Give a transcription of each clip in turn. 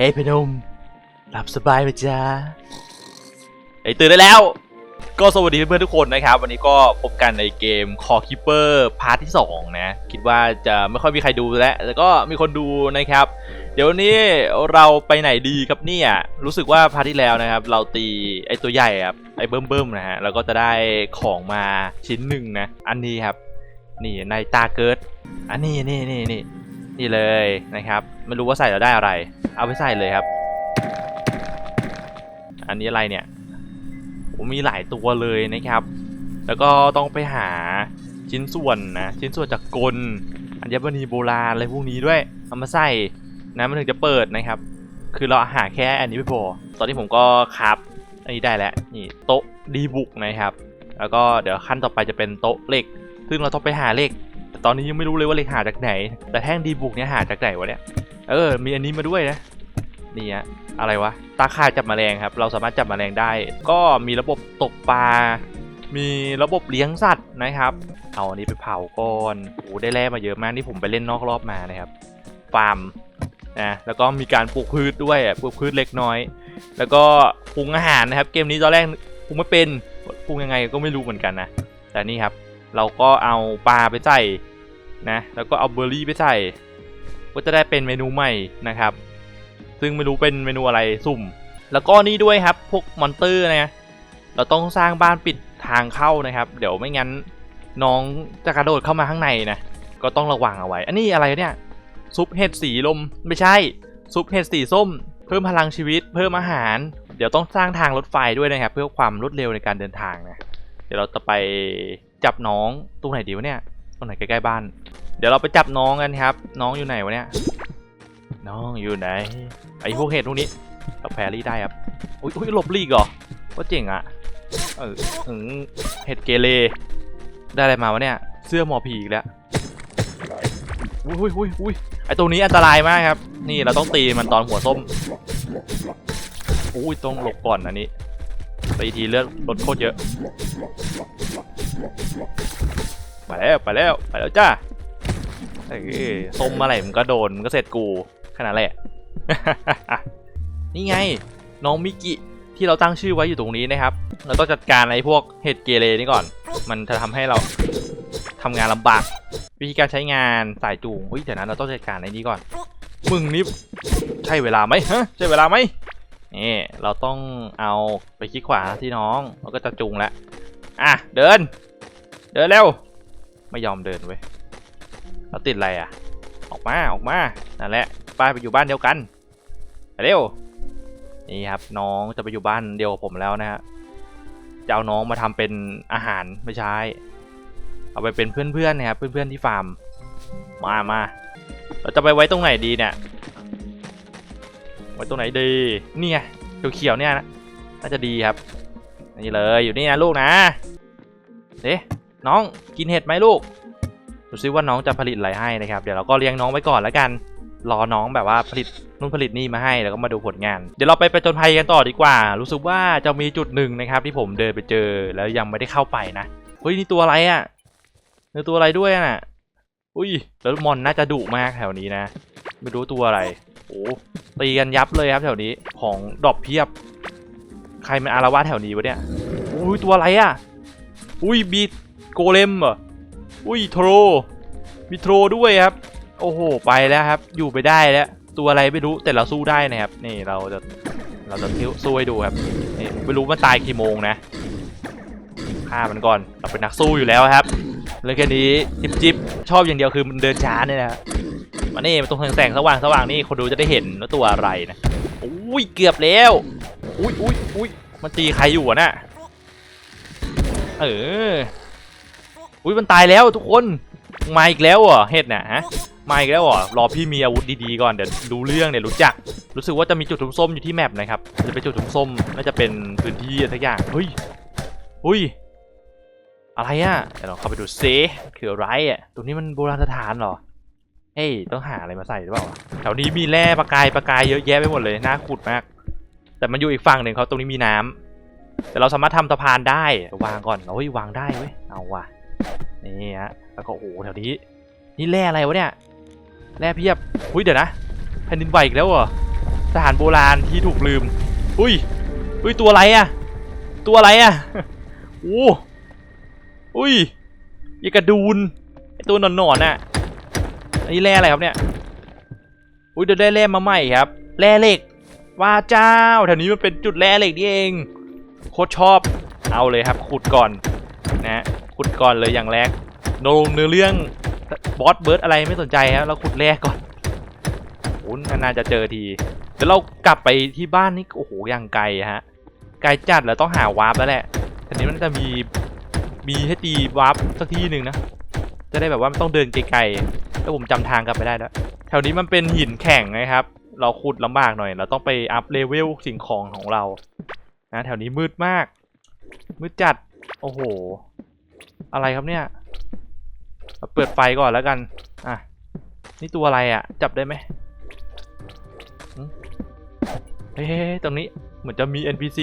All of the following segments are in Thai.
เฮ้ยพนมหลับสบายไหมจ๊ะไอตื่นได้แล้ว ก็สวัสดีเพื่อนๆทุกคนนะครับ วันนี้ก็พบกันในเกม Core Keeper พาร์ทที่ 2 นะ คิดว่าจะไม่ค่อยมีใครดูแล้วแต่ก็มีคนดูนะครับ เดี๋ยววันนี้เราไปไหนดีครับเนี่ย รู้สึกว่าพาร์ทที่แล้วนะครับ เราตีไอตัวใหญ่ครับ ไอเบิ่มๆนะฮะ แล้วก็จะได้ของมาชิ้นหนึ่งนะ อันนี้ครับ นี่ในตาเกิดอันนี้นี่นี่นี่ นี่เลยนะครับไม่รู้ว่าใส่แล้วได้อะไร เอาไปใส่เลยครับ อันนี้อะไรเนี่ยผมมีหลายตัวเลยนะครับ แล้วก็ต้องไปหาชิ้นส่วนนะชิ้นส่วนจากกลอัญมณีโบราณอะไรพวกนี้ด้วยเอามาใส่นะมันถึงจะเปิดนะครับ คือเราหาแค่อันนี้ไม่พอตอนนี้ผมก็ครับอันนี้ได้แล้วนี่โต๊ะดีบุกนะครับ แล้วก็เดี๋ยวขั้นต่อไปจะเป็นโต๊ะเหล็ก ซึ่งเราต้องไปหาเหล็ก ต่ตอนนี้ยังไม่รู้เลยว่าเหล็กหาจากไหน แต่แท่งดีบุกเนี่ยหาจากไหนวะเนี่ยเออ มีอันนี้มาด้วยนะนี่ฮะอะไรวะตาข่ายจับแมลงครับ เราสามารถจับแมลงได้ ก็มีระบบตกปลา มีระบบเลี้ยงสัตว์นะครับ เอาอันนี้ไปเผาก่อนโอ้ได้แร่มาเยอะมากนี่ผมไปเล่นนอกรอบมานะครับ ฟาร์มนะแล้วก็มีการปลูกพืชด้วยปลูกพืชเล็กน้อย แล้วก็ปรุงอาหารนะครับ เกมนี้ตอนแรกปรุงไม่เป็นปรุงยังไงก็ไม่รู้เหมือนกันนะ แต่นี่ครับ เราก็เอาปลาไปใส่ นะแล้วก็เอาเบอร์รี่ไปใส่ก็จะได้เป็นเมนูใหม่นะครับ ซึ่งไม่รู้เป็นเมนูอะไรสุ่ม แล้วก็นี่ด้วยครับพวกมอนเตอร์นะเราต้องสร้างบ้านปิดทางเข้านะครับ เดี๋ยวไม่งั้นน้องจะกระโดดเข้ามาข้างในนะก็ต้องระวังเอาไว้ อันนี้อะไรเนี่ยซุปเห็ดสีลมไม่ใช่ซุปเห็ดสีส้ม เพิ่มพลังชีวิต เพิ่มอาหาร เดี๋ยวต้องสร้างทางรถไฟด้วยนะครับ เพื่อความรวดเร็วในการเดินทางนะเดี๋ยวเราจะไปจับน้องตรงไหนดีวะเนี่ย ตรงไหนใกล้ๆบ้าน เดี๋ยวเราไปจับน้องกันครับ น้องอยู่ไหนวะเนี่ย น้องอยู่ไหน ไอ้พวกเห็ดพวกนี้เราแพรี่ได้ครับ อุ้ยอุ้ยหลบลีกเหรอว่าเจ๋งอะเออเห็ดเกเร ได้อะไรมาวะเนี่ย เสื้อหมอผีอีกแล้วอุ้ยอุ้ยอุ้ยอุ้ยไอตัวนี้อันตรายมากครับ นี่เราต้องตีมันตอนหัวส้ม อุ้ยต้องหลบก่อนอันนี้ตีทีเลือดลดโคตรเยอะ ไปแล้วไปแล้วไปแล้วจ้าเอ้ยส้มอะไรมันก็โดนมันก็เสร็จกูขนาดแหละ นี่ไงน้องมิกิที่เราตั้งชื่อไว้อยู่ตรงนี้นะครับ เราต้องจัดการไอ้พวกเห็ดเกเรนี่ก่อน มันจะทำให้เราทำงานลำบาก วิธีการใช้งานสายจูงเฮ้ยเดี๋ยวนั้นเราต้องจัดการไอ้นี้ก่อน มึงนี่ใช่เวลาไหมฮะใช่เวลาไหมนี่เราต้องเอาไปคลิกขวาที่น้องเราก็จะจูงแล้วอะเดิน เดินเร็ว ไม่ยอมเดินเว้ยเราติดอะไรอะ ออกมาออกมานั่นแหละป้าไปอยู่บ้านเดียวกันเร็วนี่ครับน้องจะไปอยู่บ้านเดียวกับผมแล้วนะฮะจะเอาน้องมาทำเป็นอาหารไม่ใช่เอาไปเป็นเพื่อนๆนะครับเพื่อนๆที่ฟาร์มมามาเราจะไปไว้ตรงไหนดีเนี่ยไว้ตรงไหนดีนี่ไงเขียวๆเนี่ยนะน่าจะดีครับนี่เลยอยู่นี่นะลูกนะเอ๊ะ น้องกินเห็ดไหมลูกดูซิว่าน้องจะผลิตอะไรให้นะครับ เดี๋ยวเราก็เลี้ยงน้องไว้ก่อนแล้วกัน รอน้องแบบว่าผลิตนู่นผลิตนี่มาให้แล้วก็มาดูผลงาน เดี๋ยวเราไปประจนภัยกันต่อดีกว่า รู้สึกว่าจะมีจุดหนึ่งนะครับ ที่ผมเดินไปเจอแล้วยังไม่ได้เข้าไปนะเฮ้ยนี่ตัวอะไรอะ่ะนี่ตัวอะไรด้วยน่ะ อุ้ยแล้วมอนน่าจะดุมากแถวนี้นะ ไม่รู้ตัวอะไรโอ้ตีกันยับเลยครับแถวนี้ของดอปเพียบ ใครมันอารวาสแถวนี้วะเนี่ยอุ้ยตัวอะไรอะ่ะ อุ้ยบี โกเลมเหรออุ้ยโทรมีโทรด้วยครับ โอ้โห ไปแล้วครับ อยู่ไปได้แล้ว ตัวอะไรไม่รู้แต่เราสู้ได้นะครับ นี่เราจะเราจะทิ้วสู้ให้ดูครับนี่ไม่รู้มันตายกี่โมงนะฆ่ามันก่อนเราเป็นนักสู้อยู่แล้วครับเรื่องแค่นี้จิบจิบชอบอย่างเดียวคือมันเดินช้าเนี่ยนะมานี่มาตรงแสงสว่างสว่างนี่คนดูจะได้เห็นว่าตัวอะไรนะอุ้ยเกือบแล้วอุ้ยอุ้ยอุ้ยมันตีใครอยู่อะน่ะเออ อุ้ยมันตายแล้วทุกคนมาอีกแล้วเหรอเห็ดน่ะฮะมาอีกแล้วเหรอรอพี่มีอาวุธดีๆก่อนเดี๋ยวดูเรื่องเดี๋ยวรู้จัก รู้สึกว่าจะมีจุดถุงส้มอยู่ที่แมปนะครับจะเป็นจุดส้มน่าจะเป็นพื้นที่อะไรสักอย่างเฮ้ยอุ้ยอะไรอะเดี๋ยวเราเข้าไปดูซิคืออะไรอะตรงนี้มันโบราณสถานเหรอเฮ้ยต้องหาอะไรมาใส่หรือเปล่าแถวนี้มีแร่ประกายประกายเยอะแยะไปหมดเลยน่าขุดมาก แต่มันอยู่อีกฝั่งหนึ่งเขาตรงนี้มีน้ำแต่เราสามารถทำสะพานได้วางก่อนเฮ้ยวางได้เว้ยเอาว่ะ นี่ฮะแล้วก็โอ้โหแถวนี้นี่แร่อะไรวะเนี่ยแร่เพียบอุ้ยเดี๋ยวนะแผ่นดินไหวอีกแล้วเหรอสถานโบราณที่ถูกลืมอุ้ยอุ้ยตัวอะไรอะตัวอะไรอะโอ้อุ้ยยากระดูนไอตัวหนอนๆนน่ะอันนี้แร่อะไรครับเนี่ยอุ้ยเดี๋ยวได้แร่มาใหม่ครับแร่เหล็กว่าเจ้าแถวนี้มันเป็นจุดแร่เหล็กนี่เองโคตรชอบเอาเลยครับขุดก่อนนะ ขุดก่อนเลยอย่างแรกโนเนื้อเรื่องบอสเบิร์ดอะไรไม่สนใจครับเราขุดแร่ก่อนโอ้นานๆจะเจอทีเดี๋ยวเรากลับไปที่บ้านนี่โอ้โหอย่างไกลฮะไกลจัดแล้วต้องหาวาร์ปแล้วแหละทีนี้มันจะมีมีให้ตีวาร์ปสักที่หนึ่งนะจะได้แบบว่าต้องเดินไกลๆแล้วผมจำทางกลับไปได้แล้วแถวนี้มันเป็นหินแข็งนะครับ เราขุดลำบากหน่อย เราต้องไปอัพเลเวลสิ่งของของเรานะแถวนี้มืดมากมืดจัดโอ้โห อะไรครับเนี่ย เปิดไฟก่อนแล้วกัน อะ นี่ตัวอะไรอะ จับได้ไหมเฮ้ยตรงนี้เหมือนจะมี NPC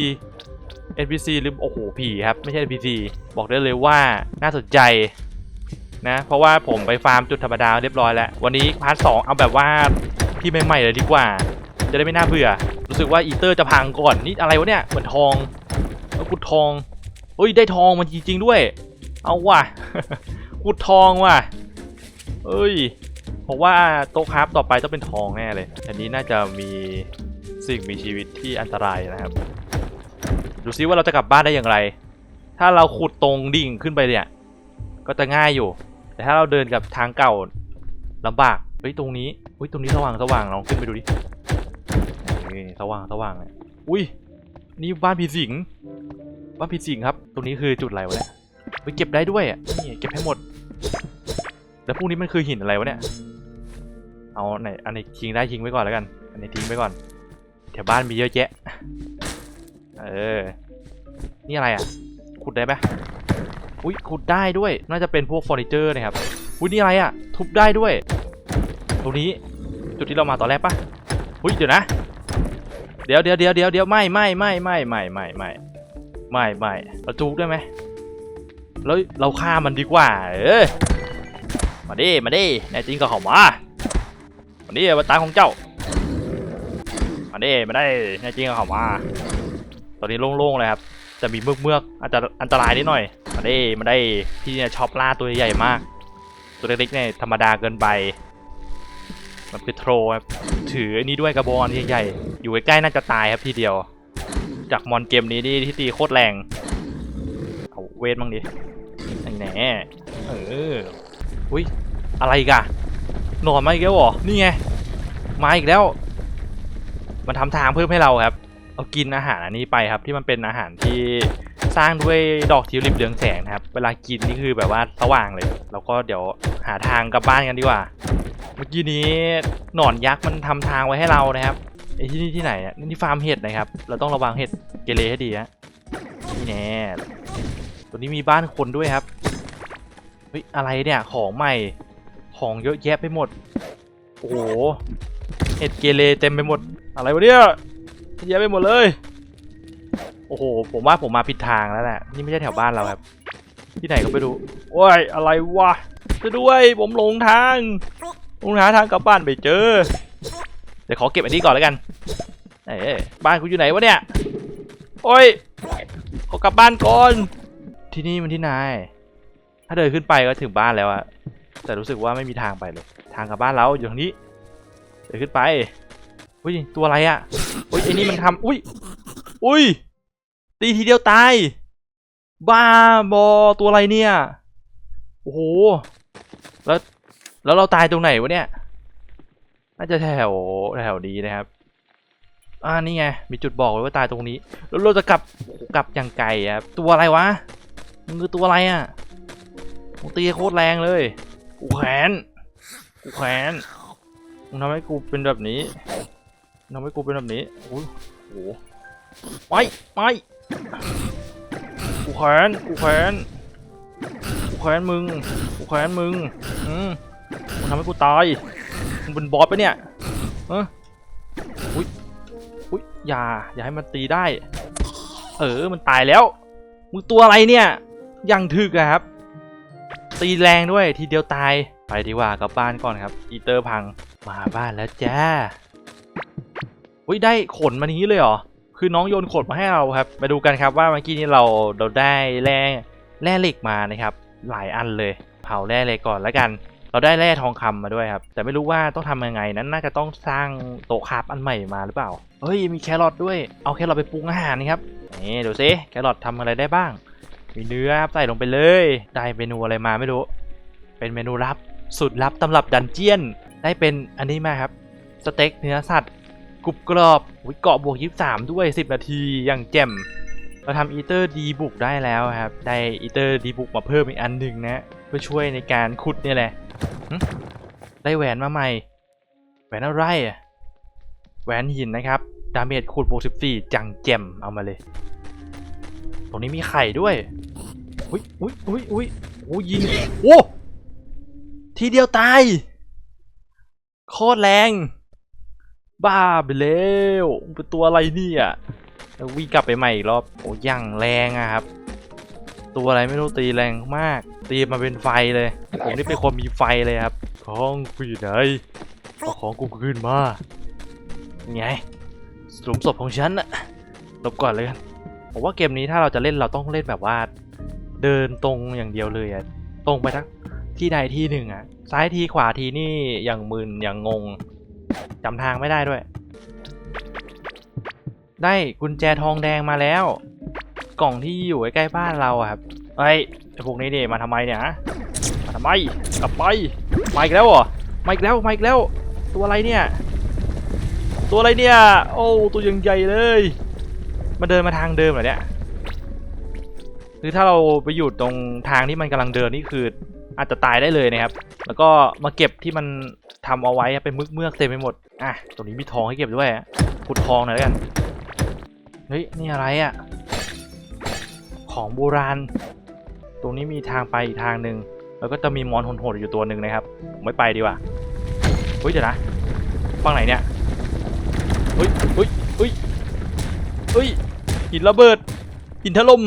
NPC หรือโอ้โหผีครับ ไม่ใช่ NPC บอกได้เลยว่าน่าสนใจนะเพราะว่าผมไปฟาร์มจุดธรรมดาเรียบร้อยแล้ววันนี้พาร์ทสองเอาแบบว่าที่ใหม่ๆเลยดีกว่า จะได้ไม่น่าเบื่อ รู้สึกว่าอีเตอร์จะพังก่อนนี่อะไรวะเนี่ยเหมือนทองเอาขุดทองเฮ้ยได้ทองมันจริงๆด้วย เอาว่ะขุดทองว่ะ เอ้ยผมว่าโต๊ะคราฟต่อไปต้องเป็นทองแน่เลย อันนี้น่าจะมีสิ่งมีชีวิตที่อันตรายนะครับ ดูซิว่าเราจะกลับบ้านได้อย่างไร ถ้าเราขุดตรงดิ่งขึ้นไปเนี่ย ก็จะง่ายอยู่ แต่ถ้าเราเดินกับทางเก่าลำบาก เฮ้ยตรงนี้เฮ้ยตรงนี้สว่างสว่างลองขึ้นไปดูดินี่สว่างสว่างเลยอุ้ย นี่บ้านผีสิง บ้านผีสิงครับ ตรงนี้คือจุดอะไรวะเนี่ย ไปเก็บได้ด้วยอะนี่เก็บให้หมด แล้วพวกนี้มันคือหินอะไรวะเนี่ย เอาไหนอันนี้ทิ้งได้ทิ้งไว้ก่อนแล้วกัน อันนี้ทิ้งไว้ก่อนแถวบ้านมีเยอะแยะ เออ นี่อะไรอะ ขุดได้ปะอุ้ยขุดได้ด้วย น่าจะเป็นพวกเฟอร์นิเจอร์นะครับ อุ้ยนี่อะไรอะ ทุบได้ด้วย ตรงนี้จุดที่เรามาตอนแรกปะอุ้ยเดี๋ยวนะ เดี๋ยวเดี๋ยวเดี๋ยวเดี๋ยวเดี๋ยวไม่ไม่ไม่ไม่ไม่ไม่ไม่ไม่ไม่เราจูกได้ไหม แล้วเราฆ่ามันดีกว่า เออมาดิ มาดิแน่จริงก็เข้ามามาดิมาตาของเจ้า มาดิมาได้แน่จริงก็เข้ามา ตอนนี้โล่งๆเลยครับ จะมีเมือกเมือกอาจจะอันตรายนิดหน่อย มาดิมาได้ที่เนี่ยชอบล่าตัวใหญ่มาก ตัวเล็กๆเนี่ยธรรมดาเกินไป มันคือโทรครับ ถืออันนี้ด้วยกระบองใหญ่ๆ อยู่ใกล้ๆน่าจะตายครับทีเดียว จากมอนเกมนี้นี่ที่ตีโคตรแรง เวทบ้างดิไอ้แหน่เอออุ้ยอะไรกอะหนอนมาอีกแล้วเหรอ นี่ไง มาอีกแล้ว มันทำทางเพิ่มให้เราครับ เอากินอาหารอันนี้ไปครับ ที่มันเป็นอาหารที่สร้างด้วยดอกทิวลิปเรืองแสงนะครับ เวลากินนี่คือแบบว่าสว่างเลย แล้วก็เดี๋ยวหาทางกลับบ้านกันดีกว่า เมื่อกี้นี้หนอนยักษ์มันทำทางไว้ให้เรานะครับไอ้ที่นี่ที่ไหนอะนี่ฟาร์มเห็ดนะครับ เราต้องระวังเห็ดเกเรให้ดีฮะนี่แน่ ตัวนี้มีบ้านคนด้วยครับ เฮ้ย อะไรเนี่ย ของใหม่ ของเยอะแยะไปหมด โอ้โหเห็ดเกเรเต็มไปหมด อะไรวะเนี่ยเยอะไปหมดเลย โอ้โห ผมว่าผมมาผิดทางแล้วแหละ นี่ไม่ใช่แถวบ้านเราครับ ที่ไหนก็ไม่รู้ โอ้ย อะไรวะช่วยด้วย ผมหลงทางลุงหาทางกลับบ้านไปเจอ เดี๋ยวขอเก็บอันนี้ก่อนแล้วกัน เอ้บ้านกูอยู่ไหนวะเนี่ย โอ้ยขอกลับบ้านก่อน ที่นี่มันที่ไหนถ้าเดินขึ้นไปก็ถึงบ้านแล้วอะแต่รู้สึกว่าไม่มีทางไปเลย ทางกลับบ้านเราอยู่ทางนี้ เดินขึ้นไปอุ้ยตัวอะไรอะอุ้ยไอ้นี่มันทำอุ้ยอุ้ยตีทีเดียวตาย บ้าบอตัวอะไรเนี่ย โอ้โห แล้ว แล้วเราตายตรงไหนวะเนี่ย น่าจะแถวแถวนี้นะครับ อ่านี่ไง มีจุดบอกไว้ว่าตายตรงนี้ แล้วเราจะกลับกลับอย่างไกลครับ ตัวอะไรวะ มึงคือตัวอะไรอะมึงตีโคตรแรงเลย กูแขน กูแขน มึงทำให้กูเป็นแบบนี้ทำให้กูเป็นแบบนี้ โอ้โหไม่ไม่กูแขน กูแขน กูแขนมึง กูแขนมึง อืมมึงทำให้กูตาย มึงเป็นบอสปะเนี่ยเอออุ้ยอุ้ยอย่า อย่าให้มันตีได้ เออ มันตายแล้ว มึงตัวอะไรเนี่ย ยังถึกอะครับ ตีแรงด้วยทีเดียวตาย ไปดีกว่ากลับบ้านก่อนครับ อีเตอร์พัง มาบ้านแล้วจ้าอุ้ยได้ขนมานี้เลยเหรอ คือน้องโยนขนมาให้เราครับ มาดูกันครับว่าเมื่อกี้นี้เราเราได้แร่แร่เหล็กมานะครับ หลายอันเลย เผาแร่เหล็กก่อนแล้วกัน เราได้แร่ทองคำมาด้วยครับ แต่ไม่รู้ว่าต้องทำยังไงนั้นน่าจะต้องสร้างโต๊ะคาฟอันใหม่มาหรือเปล่า เฮ้ยมีแครอทด้วย เอาแครอทไปปรุงอาหารนี่ครับนี่ดูสิแครอททำอะไรได้บ้าง มีเนื้อครับใส่ลงไปเลย ได้เมนูอะไรมาไม่รู้ เป็นเมนูลับสุดลับตำรับดันเจียน ได้เป็นอันนี้มาครับ สเต็กเนื้อสัตว์กรุบกรอบอุ๊ยเกาะบวกยี่สามด้วย 10 นาทีอย่างแจ่มเราทำอีเตอร์ดีบุกได้แล้วครับ ได้อีเตอร์ดีบุกมาเพิ่มอีกอันหนึ่งนะเพื่อช่วยในการขุดเนี่ยแหละได้แหวนมาใหม่ แหวนอะไรอะแหวนหินนะครับ ดาเมจขุดบวก14 จังแจ่มเอามาเลย รงนี้มีไข่ด้วย อุ้ยอุ้ยอุ้ยอุ้ยโอ้ยิง โอ้ ทีเดียวตาย โคตรแรง บ้าไปแล้วเป็นตัวอะไรเนี่ยววิ่งกลับไปใหม่อีกรอบ โอ้ยังแรงอะครับ ตัวอะไรไม่รู้ตีแรงมาก ตีมาเป็นไฟเลย ผมนี่เป็นคนมีไฟเลยครับ ของกูอยู่ไหนเอาของกูขึ้นมาไงหลุมศพของฉันอะหลบก่อนเลยกัน ผมว่าเกมนี้ถ้าเราจะเล่นเราต้องเล่นแบบว่า เดินตรงอย่างเดียวเลยอะตรงไปทักที่ใดที่หนึ่งอะซ้ายทีขวาทีนี่อย่างมึนอย่างงงจำทางไม่ได้ด้วย ได้กุญแจทองแดงมาแล้ว กล่องที่อยู่ใกล้บ้านเราครับเฮ้ยไอพวกนี้นี่มาทำไมเนี่ยฮะมาทำไมกลับไปมาอีกแล้วเหรอมาอีกแล้วมาอีกแล้ว ตัวอะไรเนี่ย ตัวอะไรเนี่ย โอ้ตัวยังใหญ่เลย มาเดินมาทางเดิมเหรอเนี่ยคือถ้าเราไปอยู่ตรงทางที่มันกำลังเดินนี่คือ อาจจะตายได้เลยนะครับ แล้วก็มาเก็บที่มันทำเอาไว้เป็นมึกเมือกเต็มไปหมดอะตรงนี้มีทองให้เก็บด้วยขุดทองหน่อยแล้วกันเฮ้ยนี่อะไรอะของโบราณ ตรงนี้มีทางไปอีกทางหนึ่งแล้วก็จะมีมอนโหดๆอยู่ตัวหนึ่งนะครับผมไม่ไปดีกว่าเฮ้ยเดี๋ยวนะฝั่งไหนเนี่ยเฮ้ยเฮ้ยเฮ้ย เฮ้ยหินระเบิดหินถล่ม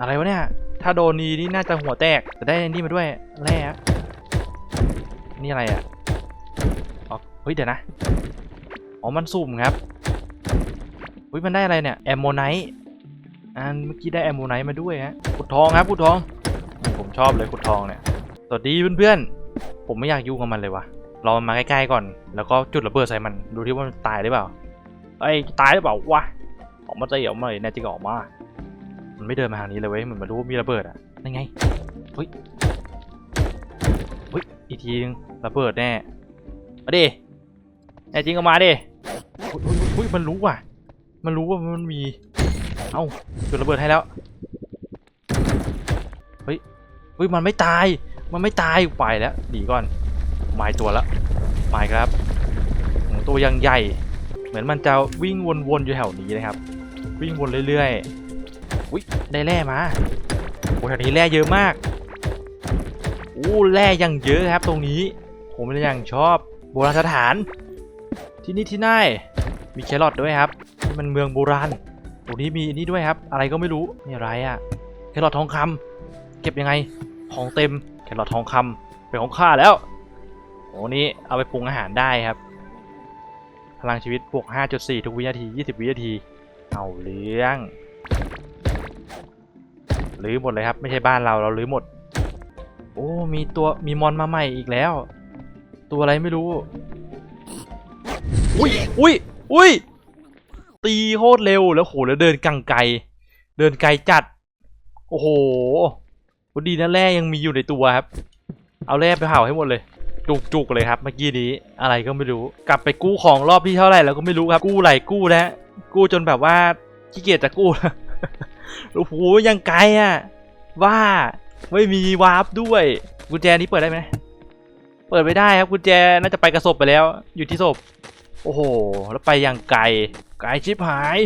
อะไรวะเนี่ย ถ้าโดนนีนี่น่าจะหัวแตกแต่ได้นี่มาด้วยแร่นี่อะไรอะอ๋อเฮ้ยเดี๋ยวนะอ๋อมันสุ่มครับเฮ้ยมันได้อะไรเนี่ยแอมโมไนท์อันเมื่อกี้ได้แอมโมไนท์มาด้วยฮะขุดทองครับขุดทอง ผมชอบเลยขุดทองเนี่ยสวัสดีเพื่อนๆผมไม่อยากยุ่งกับมันเลยวะเรอมันมาใกล้ๆก่อน แล้วก็จุดระเบิดใส่มันดูที่ว่ามันตายหรือเปล่า เอ้ยตายหรือเปล่าวะออกมาจะออกมาเลยแน่จริงออกมา มันไม่เดินมาทางนี้เลยเว้ยเหมือนมันรู้ว่ามีระเบิดอะนั่นไงเฮ้ยเฮ้ยอีกทีนึงระเบิดแน่มาดิแน่จริงออกมาดิเฮ้ยมันรู้ว่ะ มันรู้ว่ามันมี เอ้าจุดระเบิดให้แล้วเฮ้ยเฮ้ยมันไม่ตาย มันไม่ตายไปแล้วหนีก่อนหมาอีกตัวแล้วมาอีกครับโอ้โหตัวยังใหญ่ เหมือนมันจะวิ่งวนๆอยู่แถวนี้นะครับ วิ่งวนเรื่อยๆอุ้ยได้แร่มาโอ้แถวนี้แร่เยอะมากอู้แร่ยังเยอะครับตรงนี้ผมเลยยังชอบโบราณสถาน ที่นี่ที่ไหนมีแครอทด้วยครับนี่มันเมืองโบราณตรงนี้มีอันนี้ด้วยครับ อะไรก็ไม่รู้นี่อะไรอะ่ะแครอททองคำเก็บยังไงของเต็มแครอททองคำเป็นของข้าแล้วโอ้นี่เอาไปปรุงอาหารได้ครับ พลังชีวิตบวก 5.4 ทุกวินาที 20 วินาที เอาเลี้ยงรื้อหมดเลยครับ ไม่ใช่บ้านเราเรารื้อหมด โอ้ มีตัวมีมอนมาใหม่อีกแล้ว ตัวอะไรไม่รู้ อุ้ยอุ้ยอุ้ยตีโคตรเร็วแล้วโหแล้วเดินกังไกลเดินไกลจัด โอ้โหพอดีนะแร่ยังมีอยู่ในตัวครับ เอาแร่ไปเผาให้หมดเลย จุกๆเลยครับเมื่อกี้นี้อะไรก็ไม่รู้ กลับไปกู้ของรอบที่เท่าไหร่แล้วก็ไม่รู้ครับ กู้ไหลกู้แล้วกู้จนแบบว่าขี้เกียจจะกู้โอ้โหยังไกลอะว่าไม่มีวาร์ปด้วยกุญแจนี้เปิดได้ไหมเปิดไม่ได้ครับกุญแจน่าจะไปกระสบไปแล้ว อยู่ที่ศพโอ้โห แล้วไปยังไกลไกลชิบหาย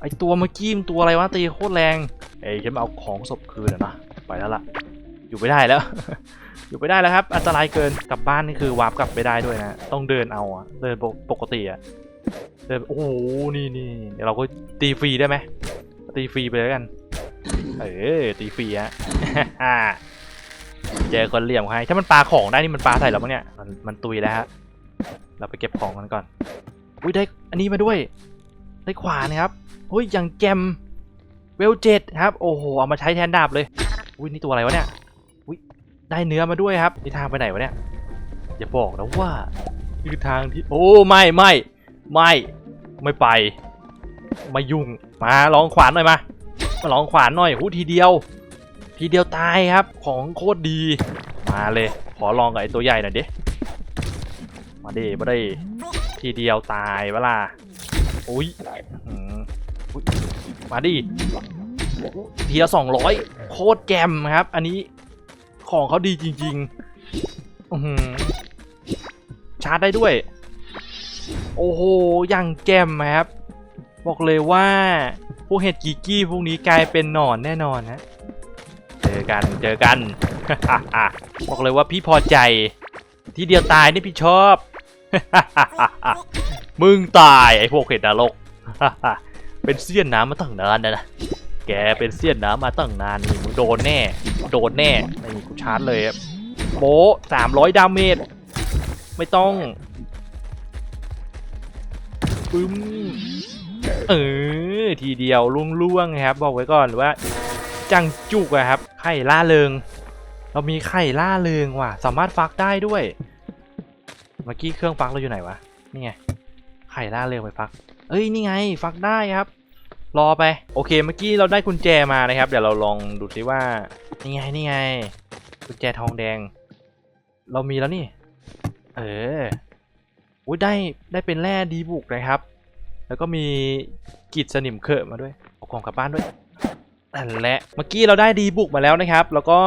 ไอตัวเมื่อกี้มตัวอะไรวะตีโคตรแรงเอ้ยฉันมาเอาของศพคืนนะไปแล้วล่ะ อยู่ไม่ได้แล้ว อยู่ไม่ได้แล้วครับ อันตรายเกินกลับบ้านนี่คือวาร์ปกลับไม่ได้ด้วยนะ ต้องเดินเอาอะเดินปกติอะเดินโอ้โหนี่นี่เดี๋ยวเราก็ตีฟรีได้ไหมตีฟรีไปแล้วกัน เออตีฟรีฮะเจอคนเหลี่ยมให้ถ้ามันปลาของได้นี่มันปลาใส่เราปะเนี่ยมันมันตุยแล้วฮะเราไปเก็บของกันก่อนอุ้ยได้อันนี้มาด้วยได้ขวานะครับอุ้ยอย่างแจมเวลเจ็ดครับ โอ้โหเอามาใช้แทนดาบเลยอุ้ยนี่ตัวอะไรวะเนี่ย ได้เนื้อมาด้วยครับนี่ทางไปไหนวะเนี่ยอย่าบอกนะว่านี่คือทางที่โอ้ไม่ไม่ไม่ไม่ไปม่ยุ่งมาลองขวานหน่อยมามาลองขวานหน่อยหูทีเดียว ทีเดียวตายครับของโคตรดีมาเลยขอลองกับไอ้ตัวใหญ่หน่อยดิมาดิมาดิทีเดียวตายเวลาอุ้ยมาดิทีละสองร้อยโคตรแจมครับ อันนี้ ของเขาดีจริงๆอืชาร์จได้ด้วย โอ้โหอย่างแจมครับ บอกเลยว่า พวกเห็ดกีกี้พวกนี้กลายเป็นหนอนแน่นอนนะเจอกันเจอกัน บอกเลยว่าพี่พอใจ ที่เดียวตายนี่พี่ชอบ มึงตายไอ้พวกเห็ดนรกเป็นเสี้ยนน้ำมาตั้งนานนะนะ แกเป็นเสี้ยนน้ำมาตั้งนานนี่มึงโดนแน่โดนแน่นี่กูชาร์จเลยโบสามร้อยดาเมจไม่ต้องปึ้มเออทีเดียวล่วงๆครับ บอกไว้ก่อนว่า จังจุกอะครับ ไข่ล่าเริง เรามีไข่ล่าเริงว่ะ สามารถฟักได้ด้วย เมื่อกี้เครื่องฟักเราอยู่ไหนวะนี่ไงไข่ล่าเริงไปฟัก เอ้ยนี่ไง ฟักได้ครับ รอไป โอเคเมื่อกี้เราได้กุญแจมานะครับ เดี๋ยวเราลองดูซิว่า นี่ไงนี่ไง กุญแจทองแดง เรามีแล้วนี่ เอออุ้ยได้ได้เป็นแร่ดีบุกนะครับ แล้วก็มีกิจสนิมเคอะมาด้วยเอาของกลับบ้านด้วยนั่นแหละเมื่อกี้เราได้ดีบุกมาแล้วนะครับ แล้วก็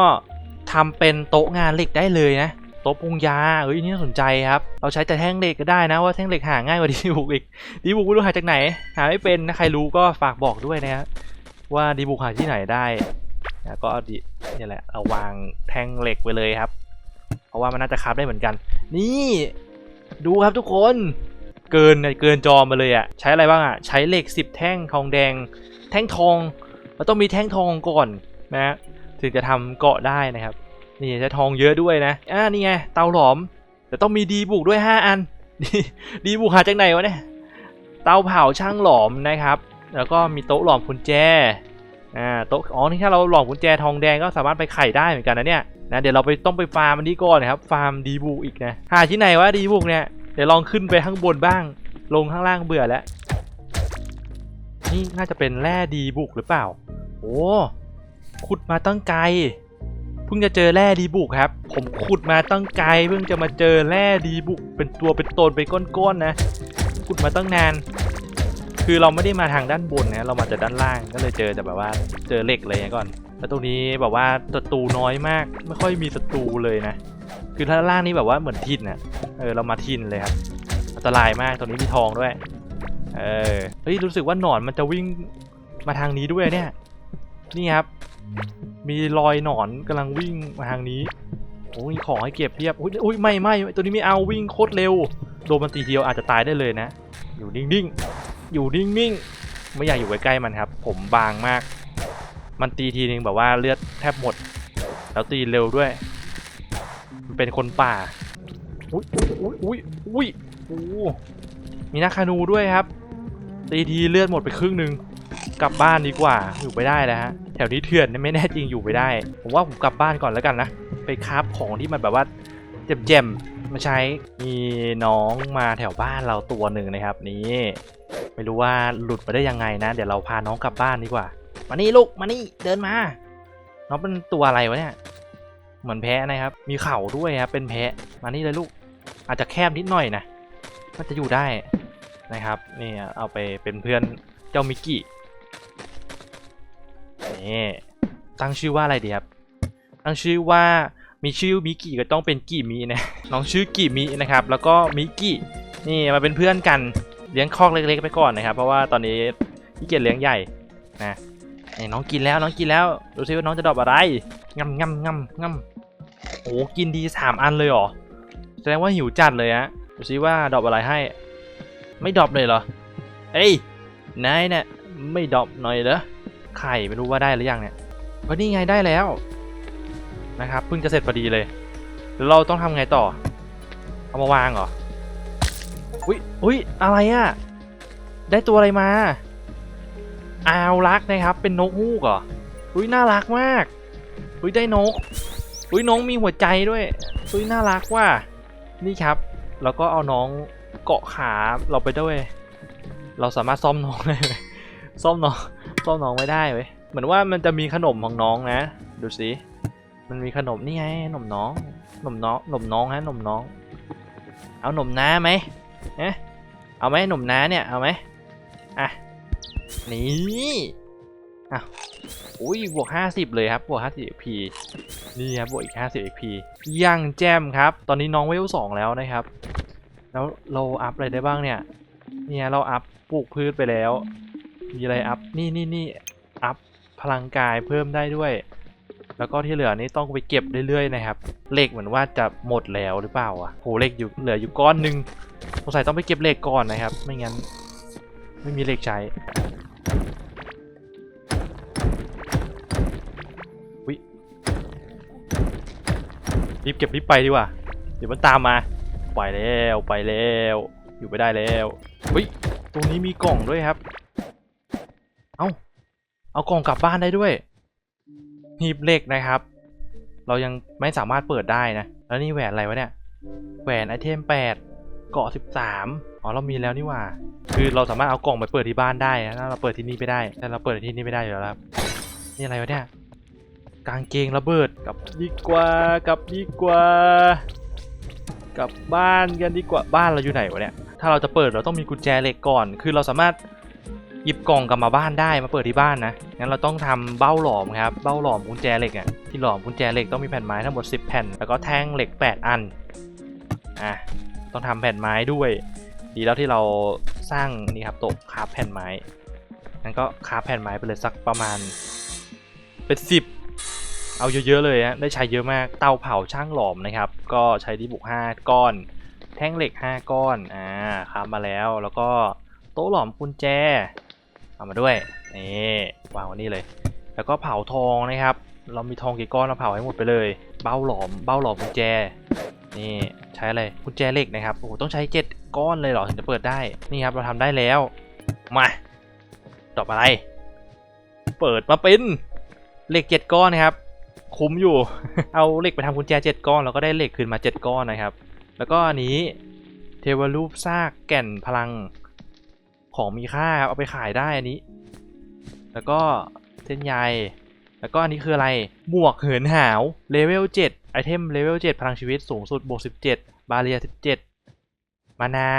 ทำเป็นโต๊ะงานเหล็กได้เลยนะ โต๊ะปรุงยาเฮ้ยนี่น่าสนใจครับ เราใช้แต่แท่งเหล็กก็ได้นะว่าแท่งเหล็กหาง่ายกว่าดีบุกอีกดีบุกไม่รู้หาจากไหน หาไม่เป็นนะใครรู้ก็ฝากบอกด้วยนะครับว่าดีบุกหาที่ไหนได้นะก็เอาดีนี่แหละเอาวางแท่งเหล็กไปเลยครับ เพราะว่ามันน่าจะครับได้เหมือนกัน นี่ดูครับทุกคนเกินเนี่ยเกินจอมาเลยอะใช้อะไรบ้างอะใช้เหล็ก 10 แท่งทองแดง แท่งทองเราต้องมีแท่งทองก่อนนะถึงจะทำเกาะได้นะครับ นี่ใช้ทองเยอะด้วยนะอ่านี่ไงเตาหลอม แต่ต้องมีดีบุกด้วย5อันดีดีบุกหาจากไหนวะเนี่ยเตาเผาช่างหลอมนะครับ แล้วก็มีโต๊ะหลอมกุญแจอ่าโต๊ะอ๋อนี่ถ้าเราหลอมกุญแจทองแดงก็สามารถไปไขได้เหมือนกันนะเนี่ยนะเดี๋ยวเราไปต้องไปฟาร์มอันนี้ก่อนนะครับฟาร์มดีบุกอีกนะหาที่ไหนวะดีบุกเนี่ยเดี๋ยวลองขึ้นไปข้างบนบ้าง ลงข้างล่างเบื่อแล้วนี่น่าจะเป็นแร่ดีบุกหรือเปล่า โอ้ขุดมาตั้งไกล พิ่งจะเจอแร่ดีบุกครับ ผมขุดมาตั้งไกลเพิ่งจะมาเจอแร่ดีบุก เป็นตัวเป็นตนเป็นก้อนๆนะ ขุดมาตั้งนาน คือเราไม่ได้มาทางด้านบนนะเรามาจากด้านล่างก็เลยเจอแต่แบบว่าเจอเหล็กเลยก่อน แล้วตรงนี้แบบว่าศัตรูน้อยมาก ไม่ค่อยมีศัตรูเลยนะ คือด้านล่างนี่แบบว่าเหมือนทินนะเออเรามาทินเลยครับอันตรายมากตรงนี้มีทองด้วย เออเฮ้ยรู้สึกว่าหนอนมันจะวิ่งมาทางนี้ด้วยเนี่ย นี่ครับ มีรอยหนอนกำลังวิ่งมาทางนี้โอ้ยของให้เก็บเพียบอุ้ยอุ้ยไม่ไม่ตัวนี้ไม่เอาวิ่งโคตรเร็ว โดนมันตีเดียวอาจจะตายได้เลยนะ อยู่นิ่งๆ อยู่นิ่งๆ ไม่อยากอยู่ใกล้ๆมันครับ ผมบางมาก มันตีทีนึงแบบว่าเลือดแทบหมด แล้วตีเร็วด้วยมันเป็นคนป่าอุ้ยอุ้ยอุ้ยอุ้ยโอ้มีนักคานูด้วยครับตีทีเลือดหมดไปครึ่งหนึ่งกลับบ้านดีกว่าอยู่ไม่ได้แล้วฮะ ถวนี้เถื่อนนะไม่แน่จริงอยู่ไม่ได้ ผมว่าผมกลับบ้านก่อนแล้วกันนะ ไปคราฟของที่มันแบบว่าเจ็มๆมาใช้มีน้องมาแถวบ้านเราตัวหนึ่งนะครับ นี่ไม่รู้ว่าหลุดมาได้ยังไงนะ เดี๋ยวเราพาน้องกลับบ้านดีกว่า มานี่ลูกมานี่เดินมา น้องเป็นตัวอะไรวะเนี่ยเหมือนแพะนะครับ มีเข่าด้วยครับเป็นแพะมานี่เลยลูก อาจจะแคบนิดหน่อยนะมันจะอยู่ได้นะครับนี่เอาไปเป็นเพื่อนเจ้ามิกกี้ นี่ตั้งชื่อว่าอะไรดีครับ ตั้งชื่อว่ามีชื่อมิกกี้ก็ต้องเป็นกี่มินะน้องชื่อกี่มินะครับ แล้วก็มิกกี้นี่มาเป็นเพื่อนกันเลี้ยงคอกเล็กๆไปก่อนนะครับ เพราะว่าตอนนี้ขี้เกียจเลี้ยงใหญ่นะนี่น้องกินแล้วน้องกินแล้วดูซิว่าน้องจะดรอปอะไรงำงำงำงำโอ้กินดีสามอันเลยเหรอแสดงว่าหิวจัดเลยฮะดูซิว่าดรอปอะไรให้ ไม่ดรอปเลยเหรอเอ้ยนายเนี่ยไม่ดรอปหน่อยเหรอ ไข่ไม่รู้ว่าได้หรือยังเนี่ยวันนี้ไงได้แล้วนะครับเพิ่งจะเสร็จพอดีเลยแล้วเราต้องทำไงต่อ เอามาวางเหรออุ้ยอุ้ยอะไรอะได้ตัวอะไรมาอาวรักนะครับ เป็นนกฮูกเหรออุ้ยน่ารักมากอุ้ยได้นกอุ้ยน้องมีหัวใจด้วยอุ้ยน่ารักว่ะนี่ครับ แล้วก็เอาน้องเกาะขาเราไปด้วย เราสามารถซ่อมน้องได้ไหมซ่อมน้อง ซ่อมน้องไม่ได้เว้ยเหมือนว่ามันจะมีขนมของน้องนะ ดูสิมันมีขนมนี่ไงขนมน้องขนมน้องขนมน้องฮะขนมน้อง เอาหนมน้าไหมเอ๊ะเอาไหมหนมน้าเนี่ยเอาไหมอะนี่อะอุ้ยบวก 50 เลยครับบวก50 XP นี่ครับบวกอีก 50 XP ย่างแจมครับ ตอนนี้น้องเวล2แล้วนะครับ แล้วเราอัพอะไรได้บ้างเนี่ยเนี่ยเราอัพปลูกพืชไปแล้ว มีอะไรอัพ นี่นี่นี่อัพพลังกายเพิ่มได้ด้วย แล้วก็ที่เหลือนี้ต้องไปเก็บเรื่อยๆนะครับ เหล็กเหมือนว่าจะหมดแล้วหรือเปล่าอะโหเหล็กอยู่เหลืออยู่ก้อนหนึ่งสงสัยต้องไปเก็บเหล็กก่อนนะครับ ไม่งั้นไม่มีเหล็กใช้วิรีบเก็บรีบไปดีกว่า เดี๋ยวมันตามมา ไปแล้วไปแล้ว อยู่ไม่ได้แล้ววิตรงนี้มีกล่องด้วยครับ เอากล่องกลับบ้านได้ด้วยหีบเหล็กนะครับ เรายังไม่สามารถเปิดได้นะ แล้วนี่แหวนอะไรวะเนี่ย แหวนไอเทม 8 เกาะ 13 อ๋อเรามีแล้วนี่ว่า คือเราสามารถเอากล่องไปเปิดที่บ้านได้นะถ้าเราเปิดที่นี่ไม่ได้ แต่เราเปิดที่นี่ไม่ได้อยู่แล้วครับ นี่อะไรวะเนี่ย กางเกงระเบิดกับดีกว่ากับดีกว่า กับบ้านกันดีกว่า บ้านเราอยู่ไหนวะเนี่ย ถ้าเราจะเปิดเราต้องมีกุญแจเหล็กก่อน คือเราสามารถ หยิบกล่องกลับมาบ้านได้มาเปิดที่บ้านนะงั้นเราต้องทำเบ้าหลอมครับเบ้าหลอมกุญแจเหล็กอะที่หลอมกุญแจเหล็กต้องมีแผ่นไม้ทั้งหมด 10 แผ่น แล้วก็แท่งเหล็ก 8 อันอะต้องทำแผ่นไม้ด้วย ดีแล้วที่เราสร้างนี่ครับโต๊ะคาฟแผ่นไม้งั้นก็คาฟแผ่นไม้ไปเลยสักประมาณเป็น 10เอาเยอะๆเลยฮะได้ใช้เยอะมาก เตาเผาช่างหลอมนะครับ ก็ใช้ดีบุก 5 ก้อน แท่งเหล็ก 5 ก้อน อ่าคราฟมาแล้ว แล้วก็โต๊ะหลอมกุญแจ เอามาด้วยนี่วางไว้นี่เลย แล้วก็เผาทองนะครับ เรามีทองกี่ก้อนเราเผาให้หมดไปเลย เบ้าหลอมเบ้าหลอมกุญแจนี่ใช้อะไรกุญแจเหล็กนะครับโอ้โหต้องใช้เจ็ดก้อนเลยเหรอถึงจะเปิดได้นี่ครับเราทำได้แล้วมาตอไปอะไร เปิดมาเป็นเหล็กเจ็ดก้อนนะครับ คุ้มอยู่ เอาเหล็กไปทำกุญแจเจ็ดก้อนแล้วก็ได้เหล็กคืนมาเจ็ดก้อนนะครับ แล้วก็อันนี้เทวรูปซากแก่นพลัง ของมีค่าครับเอาไปขายได้อันนี้ แล้วก็เส้นใยแล้วก็อันนี้คืออะไร หมวกเหินหาวเลเวล7ไอเทมเลเวล7พลังชีวิตสูงสุดบวก17 บาเรีย 17 มานา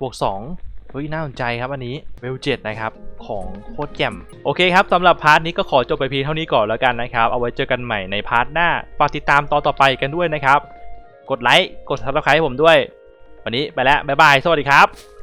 บวก2เฮ้ยน่าสนใจครับอันนี้เลเวล7นะครับ ของโคตรแจ่มโอเคครับสำหรับพาร์ทนี้ก็ขอจบไปเพียงเท่านี้ก่อนแล้วกันนะครับ เอาไว้เจอกันใหม่ในพาร์ทหน้าฝากติดตามตอนต่อไปกันด้วยนะครับ กดไลค์กด subscribe ผมด้วย วันนี้ไปแล้ว บ๊ายบาย สวัสดีครับ